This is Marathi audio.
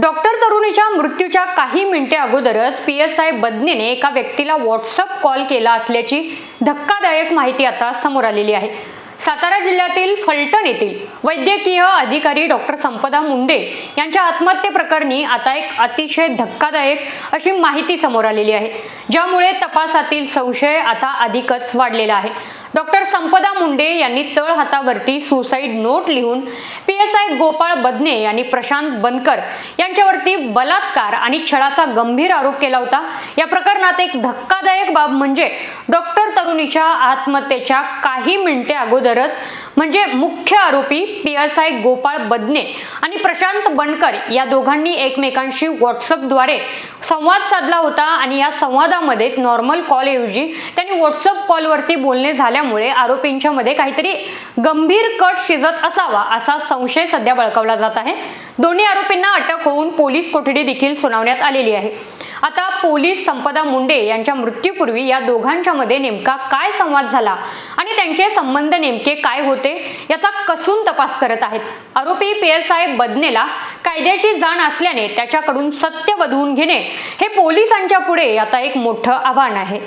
डॉक्टर तरुणीच्या मृत्यूच्या काही मिनिटे अगोदरच पी एस आय बदनेने एका व्यक्तीला व्हॉट्सअप कॉल केला असल्याची धक्कादायक माहिती आता समोर आलेली आहे. सातारा जिल्ह्यातील फलटण येथील वैद्यकीय अधिकारी डॉक्टर संपदा मुंडे यांच्या आत्महत्येप्रकरणी आता एक अतिशय धक्कादायक अशी माहिती समोर आलेली आहे. ज्यामुळे तपासातील संशय आता अधिकच वाढलेला आहे. डॉक्टर संपदा मुंडे यांनी तळ हातावरती सुसाईड नोट लिहून P S I Gopal Badne आणि प्रशांत बनकर यांच्यावरती बलात्कार आणि छळाचा गंभीर आरोप केला होता. या प्रकरणात एक धक्कादायक बाब म्हणजे डॉक्टर तरुणीच्या आत्महत्येच्या काही मिनिटे अगोदरच म्हणजे मुख्य आरोपी P S I Gopal Badne आणि प्रशांत बनकर या दोघांनी एकमेकांशी व्हॉट्सअपद्वारे संवाद साधला होता आणि या संवादामध्ये नॉर्मल कॉलऐवजी त्यांनी व्हॉट्सअप कॉलवरती बोलणे झाल्यामुळे आरोपींच्या मध्ये काहीतरी गंभीर कट शिजत असावा असा संशय सध्या बळकावला जात आहे. दोन्ही आरोपींना अटक होऊन पोलीस कोठडी देखील सुनावण्यात आलेली आहे. आता पोलीस संपदा मुंडे यांच्या मृत्यूपूर्वी या दोघांच्या मध्ये नेमका काय संवाद झाला आणि त्यांचे संबंध नेमके काय होते याचा कसून तपास करत आहेत. आरोपी पी एस आय बदनेला कायद्याची जाण असल्याने त्याच्याकडून सत्य वधवून घेणे हे पोलिसांच्या पुढे आता एक मोठं आव्हान आहे.